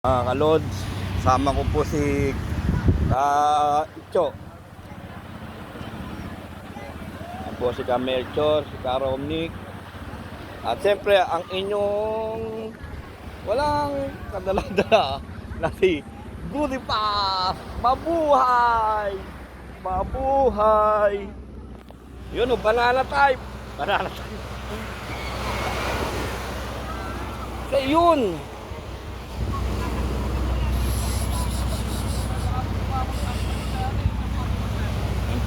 Mga kalods, sama ko po si Ka Icho. Po si Ka Melchor, si Ka Romnick. At siyempre, ang inyong walang kadala-dala na si Goody Pass. Mabuhay! Mabuhay! Yun o, banana type. Banana type. Kaya yun.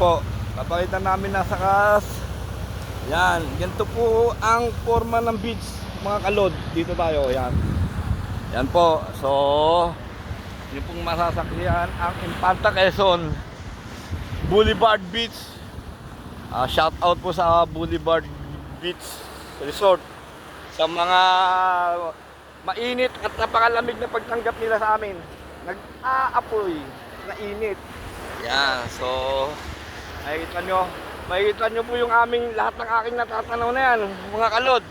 Po, papakita namin nasa kas. Yan, ganito po ang forma ng beach, mga kalod. Dito tayo, yan. Yan po, so, yun pong masasakyan ang Infanta Quezon Boulevard Beach. Ah, shout out po sa Boulevard Beach Resort sa mga mainit at napakalamig na pagtanggap nila sa amin. Nag-aapoy na init. Yan, so makikita nyo, makikita nyo po yung aming lahat ng aking natatanaw na yan, mga kalod.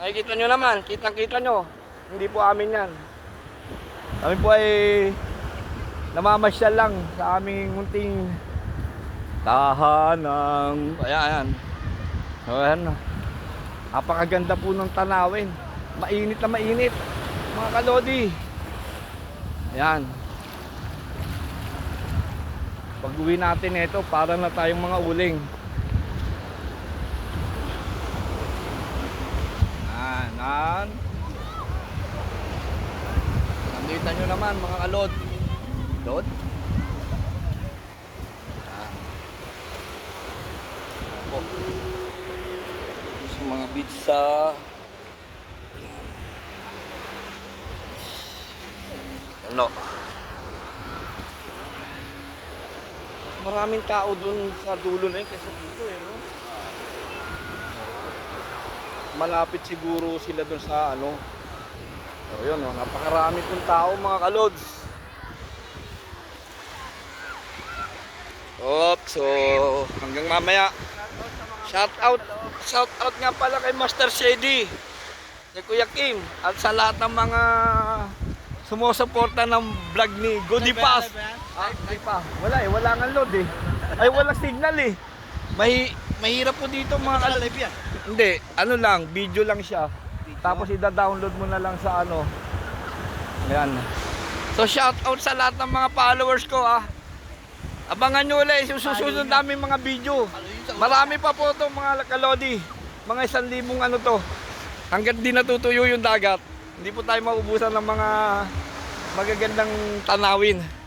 Makikita nyo naman, kitang kita nyo. Hindi po amin yan. Kami po ay namamasyal lang sa aming munting tahanang. Ayan, ayan. So, ayan. Napakaganda po ng tanawin. Mainit na mainit. Mga kalodi. Ayan. Pag uwi natin ito, para na tayong mga uling. Yan. Nakita nyo naman mga kalod. Lod? Yan. Ako. Sa mga beach sa... Ano? Maraming tao dun sa dulo na yun kaysa dito eh, no? Malapit siguro sila dun sa ano. So yun, oh, napakarami pong tao mga kalods. Op, so hanggang mamaya. Shout out, shout out nga pala kay Master Shady, kay Kuya Kim, at sa lahat ng mga sumusuporta ng vlog ni Goody Pass. Ah, hindi pa. Wala eh, wala nga load eh. Ay, wala signal eh. May, mahirap po dito mga kal- live yan. Hindi, ano lang, video lang siya. Tapos ida-download mo na lang sa ano. Ayan. So shout out sa lahat ng mga followers ko ah. Abangan nyo ulit, susunod namin mga video. Marami pa po to mga kalodi. Mga isang libong ano to. Hanggat di natutuyo yung dagat. Hindi po tayo maubusan ng mga magagandang tanawin.